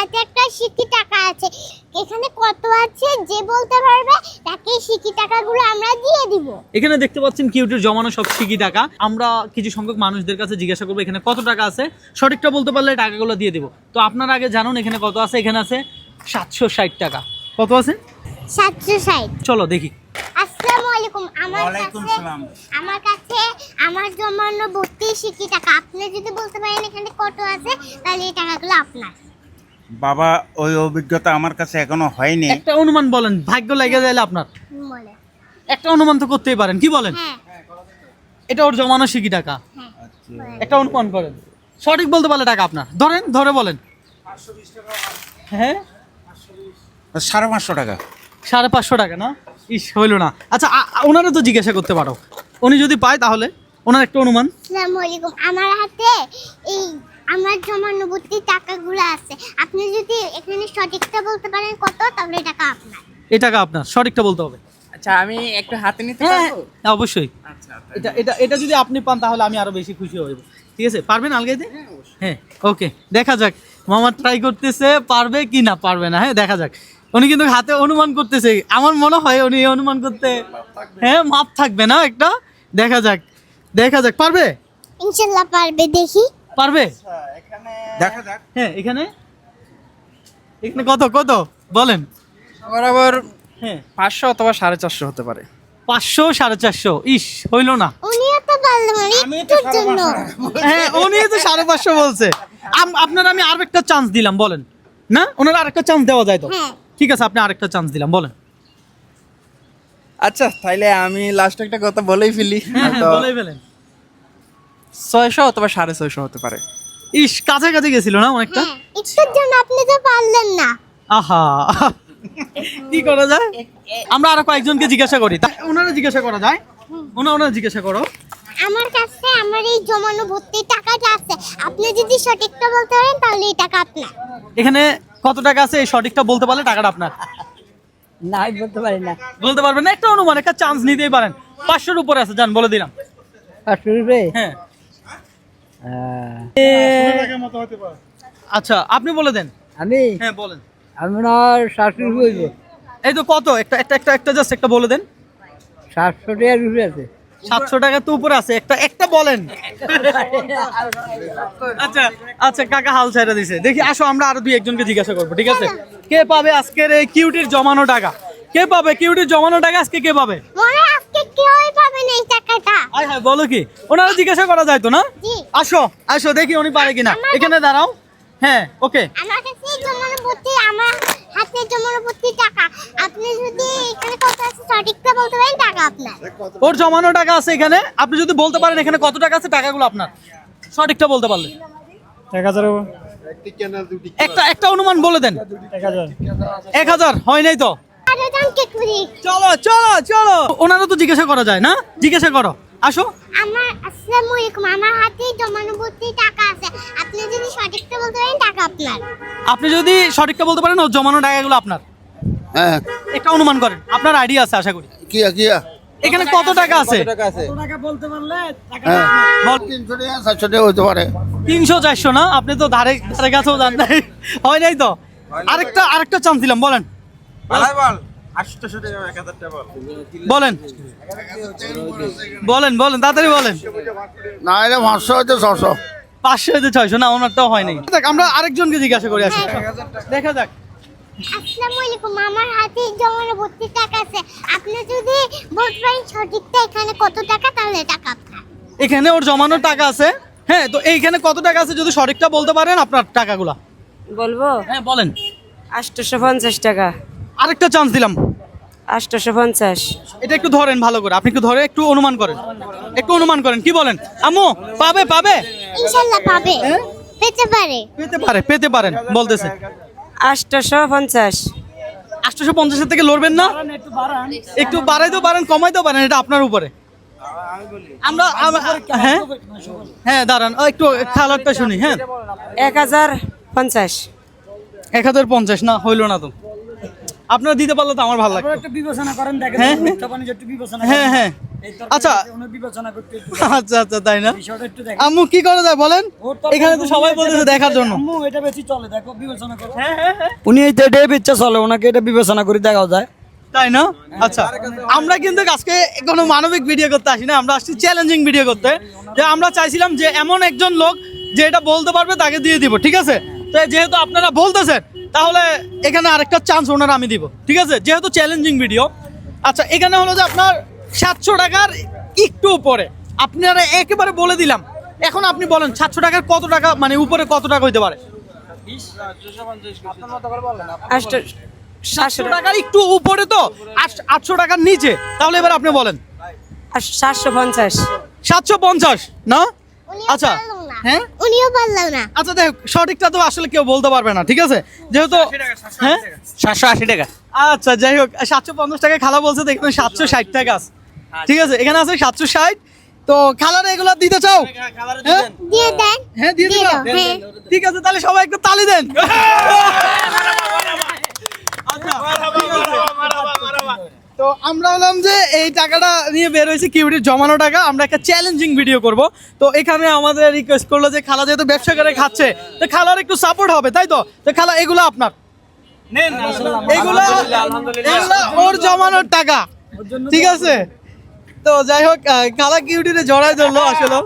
হাতে একটা সিকি টাকা আছে। এখানে কত আছে? যে বলতে পারবে তাকে সিকি টাকাগুলো আমরা দিয়ে দিব। এখানে দেখতে পাচ্ছেন কিউটের জমানো সব শিকি টাকা। আমরা কিছু সংখ্যক মানুষদের কাছে জিজ্ঞাসা করব এখানে কত টাকা আছে? সঠিকটা বলতে পারলে টাকাগুলো দিয়ে দিব। তো আপনারা আগে জানুন এখানে কত আছে? এখানে আছে সাতশো ষাট টাকা। কত আছে? সাতশো ষাট। চলো দেখি। আসসালামু আলাইকুম। আমার কাছে আমার কাছে আমার জমানো বত্রিশ সিকি টাকা। আপনি যদি বলতে পারেন এখানে কত আছে তাহলে এই টাকাগুলো আপনার। বাবা ওই অভিজ্ঞতা আমার কাছে এখনও হয়নি। একটা অনুমান বলেন ভাগ্য লেগে যাইলে আপনার? একটা অনুমান তো করতেই পারেন কি বলেন? হ্যাঁ। এটা ওর জমানো শিখি টাকা। হ্যাঁ একটা অনুমান করেন। সঠিক বলতে পারলে টাকা আপনার। ধরেন ধরে বলেন। হ্যাঁ? সাড়ে পাঁচশো টাকা। সাড়ে পাঁচশো টাকা না? ইস হইল না। আচ্ছা ওনারা তো জিজ্ঞাসা করতে পারো। উনি যদি পায় তাহলে ওনার একটা অনুমান। আমার হাতে এই আমার জমানো বত্রি টাকাগুলো আছে। আপনি যদি এখানে সঠিকটা বলতে পারেন কত তাহলে টাকা আপনার। এই টাকা আপনার সঠিকটা বলতে হবে। আচ্ছা আমি একটু হাতে নিতে হ্যাঁ পারব? হ্যাঁ, অবশ্যই। আচ্ছা এটা এটা এটা যদি আপনি পান তাহলে আমি আরও বেশি খুশি হব ঠিক আছে পারবেন আলগাইতে হ্যাঁ ওকে দেখা যাক। মামা ট্রাই করতেছে পারবে কি না পারবে না। হ্যাঁ দেখা যাক। উনি কিন্তু হাতে অনুমান করতেছে। আমার মনে হয় উনি অনুমান করতে হ্যাঁ মাপ থাকবে না একটা? দেখা যাক দেখা যাক পারবে? ইনশাল্লাহ পারবে দেখি। পারবে? দেখা। যাক। হ্যাঁ এখানে? এখানে কত কত? বলেন। বরাবর হ্যাঁ। পাঁচশো অথবা সাড়ে চারশো হতে পারে। পাঁচশো সাড়ে চারশো? ইস হইল না। জন্য। হ্যাঁ উনি তো সাড়ে পাঁচশো বলছে। আপনার আমি আরেকটা চান্স দিলাম বলেন। না? ওনার আরেকটা চান্স দেওয়া যায় তো? হ্যাঁ। ঠিক আছে আপনি আরেকটা চান্স দিলাম বলেন। আচ্ছা তাইলে আমি লাস্ট একটা কথা বলেই ফেলি। হ্যাঁ হ্যাঁ তো বলেই ফেলেন। ছয়শো অথবা সাড়ে ছয়শো হতে পারে। ইস কাছাকাছি গেছিল না অনেকটা? একটুর জন্য আপনি তো পারলেন না। আহা। কি করা যায়? আমরা আরও কয়েকজনকে জিজ্ঞাসা করি। তা ওনারা জিজ্ঞাসা করা যায়। ওনা ওনারা জিজ্ঞাসা করো। আমার কাছে আমার এই জমানো ভর্তি টাকাটা আছে। আপনি যদি সঠিকটা বলতে পারেন তাহলে এই টাকা আপনার। এখানে কত টাকা আছে? এই সঠিকটা বলতে পারলে টাকাটা আপনার। না আমি বলতে পারি না। বলতে পারবেন না? একটা অনুমান একটা চান্স নিতেই পারেন। পাঁচশোর উপরে আছে জান বলে দিলাম। পাঁচশো রুপে হ্যাঁ। আচ্ছা আপনি বলে দেন। আমি? হ্যাঁ বলেন। সাতশো হইব। এই তো কত? একটা একটা একটা একটা জাস্ট একটা বলে দেন। সাতশো টাকা রুপে আছে। সাতশো টাকা তো উপরে আছে একটা একটা বলেন। আচ্ছা আচ্ছা কাকা হাল ছেড়ে দিছে। দেখি আসো আমরা আরও দুই একজনকে জিজ্ঞাসা করব ঠিক আছে? কে পাবে আজকের এই কিউটির জমানো টাকা? কে পাবে কিউটির জমানো টাকা? আজকে কে পাবে? আজকে কেউই পাবেন এই টাকাটা। আয় হ্যাঁ বলো কি? ওনারা জিজ্ঞাসা করা যায় তো না? জি। আসো আসো দেখি উনি পারে কিনা। এখানে দাঁড়াও। হ্যাঁ ওকে। আমার কাছে আমার হাতে টাকা। আপনি যদি এখানে কত আছে সঠিকটা বলতে পারেন টাকা আপনার। ওর জমানো টাকা আছে এখানে। আপনি যদি বলতে পারেন এখানে কত টাকা আছে টাকাগুলো আপনার। সঠিকটা বলতে পারলে। একটা একটা অনুমান বলে দেন। এক হাজার। হয় নাই তো? আরও জনকে করি চলো চলো চলো। ওনারা তো জিজ্ঞাসা করা যায় না? জিজ্ঞাসা করো। আসো। আমার আসসালামু আলাইকুম আমার হাতে টাকা আছে। আপনি যদি সঠিকটা বলতে পারেন টাকা আপনার। আপনি যদি সঠিকটা বলতে পারেন ওর জমানো টাকাগুলো আপনার। হ্যাঁ। একটা অনুমান করেন আপনার আইডিয়া আছে আশা করি। কিয়া কিয়া? এখানে কত টাকা আছে? বল। তিনশো টাকা চারশো টাকা হতে পারে। তিনশো চারশো না? আপনি তো ধারে ধারে কাছেও যান নাই হয় নাই। তো আরেকটা আরেকটা চান্স দিলাম বলেন। বলেন। বলেন বলেন তাড়াতাড়ি বলেন। না এটা পাঁচশো ছশো। পাঁচশো হইতে ছয়শো না ওনারটাও হয় নাই। দেখ আমরা আরেকজনকে জিজ্ঞাসা করি আসি দেখা যাক। আসসালামু আলাইকুম আমার হাতে জমানো ভর্তি টাকা আছে। আপনি যদি বলতে পারেন সঠিকটা এখানে কত টাকা তাহলে টাকা আপনার। এখানে ওর জমানো টাকা আছে। হ্যাঁ তো এইখানে কত টাকা আছে যদি সঠিকটা বলতে পারেন আপনার টাকাগুলা? বলব? হ্যাঁ বলেন। আটশোশো পঞ্চাশ টাকা। আরেকটা চান্স দিলাম। আটশোশো পঞ্চাশ। এটা একটু ধরেন ভালো করে আপনি একটু ধরে একটু অনুমান করেন। একটু অনুমান করেন কি বলেন? আম্মু পাবে পাবে? ইনশাল্লাহ পাবে। পেতে পারে। পেতে পারে পেতে পারেন বলতেছে। আটশোশো পঞ্চাশ। আটশোশো পঞ্চাশের থেকে লড়বেন না? একটু বাড়াইতেও পারেন কমাইতেও পারেন এটা আপনার উপরে। আমরা আম- হ্যাঁ? হ্যাঁ দাঁড়ান ও, একটু খালারটা শুনি হ্যাঁ। এক হাজার পঞ্চাশ। এক হাজার পঞ্চাশ না হইল না তো। আপনারা দিতে পারলে তো আমার ভালো লাগতো। একটু বিবেচনা করেন দেখেন হ্যাঁ, মিথ্যা বাণিজ্য একটু বিবেচনা হ্যাঁ হ্যাঁ। আচ্ছা। আচ্ছা আচ্ছা তাই না? আম্মু কি করে যায় বলেন? এখানে তো সবাই বলতেছে দেখার জন্য। আম্মু এটা বেশি চলে দেখো বিবেচনা করো। উনি এই এটা বিচ্ছা চলে ওনাকে এটা বিবেচনা করে দেখাও যায়। তাই না? আচ্ছা আমরা কিন্তু আজকে কোনো মানবিক ভিডিও করতে আসি না আমরা আসছি চ্যালেঞ্জিং ভিডিও করতে। যে আমরা চাইছিলাম যে এমন একজন লোক যে এটা বলতে পারবে তাকে দিয়ে দিব ঠিক আছে? তো যেহেতু আপনারা বলতেছেন তাহলে এখানে আরেকটা চান্স ওনার আমি দিব ঠিক আছে? যেহেতু চ্যালেঞ্জিং ভিডিও আচ্ছা এখানে হলো যে আপনার সাতশো টাকার একটু উপরে। আপনারা একেবারে বলে দিলাম। এখন আপনি বলেন সাতশো টাকার কত টাকা মানে উপরে কত টাকা হইতে পারে? সাতশো টাকার একটু উপরে তো? আট- আটশো টাকার নিচে। তাহলে এবার আপনি বলেন। সাতশো পঞ্চাশ। সাতশো পঞ্চাশ না? আচ্ছা। হ্যাঁ? উনিও পারল না। আচ্ছা দেখ সঠিকটা তো আসলে কেউ বলতে পারবে না ঠিক আছে? যেহেতু হ্যাঁ? সাতশো আশি টাকা। আচ্ছা যাই হোক সাতশো পঞ্চাশ টাকা খালা বলছে তো এখানে সাতশো ষাট টাকা। আছে। ঠিক আছে এখানে আছে সাতশো ষাট। তো খালার এগুলো দিতে চাও? হ্যাঁ দিয়ে দেন। হ্যাঁ দিবা হ্যাঁ। ঠিক আছে তাহলে সবাই একটু তালি দেন। আচ্ছা, আমরা হলাম যে এই টাকাটা নিয়ে বের হয়েছি কিউটির জমানো টাকা। আমরা একটা চ্যালেঞ্জিং ভিডিও করব। তো এখানে আমাদের রিকোয়েস্ট করল যে খালা যেহেতু ব্যবসা করে খাচ্ছে তো খালার একটু সাপোর্ট হবে তাই তো? তো খালা এগুলো আপনার? এগুলো এগুলো ওর জমানোর টাকা। ঠিক আছে? তো যাই হোক খালা কিউটিরে জড়াই ধরলো আসলে।